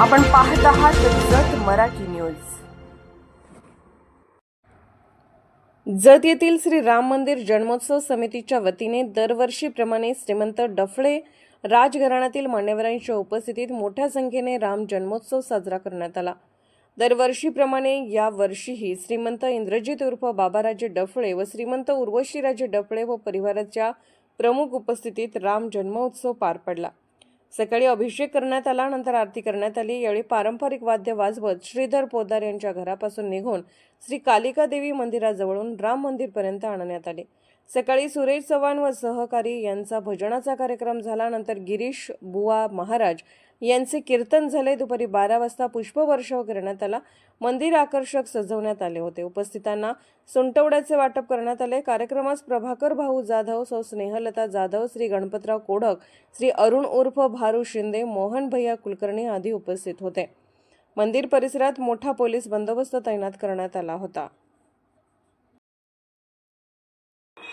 आपण पाहत आहात जत मराठी न्यूज. जत येथील श्री राम मंदिर जन्मोत्सव समितीच्या वतीने दरवर्षीप्रमाणे श्रीमंत डफळे राजघराण्यातील मान्यवरांच्या उपस्थितीत मोठ्या संख्येने राम जन्मोत्सव साजरा करण्यात आला. दरवर्षीप्रमाणे या वर्षीही श्रीमंत इंद्रजित उर्फ बाबाराजे डफळे व श्रीमंत उर्वशीराजे डफळे व परिवाराच्या प्रमुख उपस्थितीत राम जन्मोत्सव पार पडला. सकाळी अभिषेक करण्यात आला नंतर आरती करण्यात आली. यावेळी पारंपरिक वाद्य वाजवत श्रीधर पोदार यांच्या घरापासून निघून श्री कालिका देवी मंदिराजवळून राम मंदिरपर्यंत आणण्यात आले. सकाळी सुरेश चव्हाण व सहकारी यांचा भजनाचा कार्यक्रम झाला नंतर गिरीश बुवा महाराज यांचे कीर्तन झाले. दुपारी बारा वाजता पुष्पवर्षाव करण्यात आला. मंदिर आकर्षक सजवण्यात आले होते. उपस्थितांना सुंटवड्याचे वाटप करण्यात आले. कार्यक्रमास प्रभाकर भाऊ जाधव सौ स्नेहलता जाधव श्री गणपतराव कोडक श्री अरुण उर्फ भारू शिंदे मोहन भैया कुलकर्णी आदी उपस्थित होते. मंदिर परिसरात मोठा पोलीस बंदोबस्त तैनात करण्यात आला होता.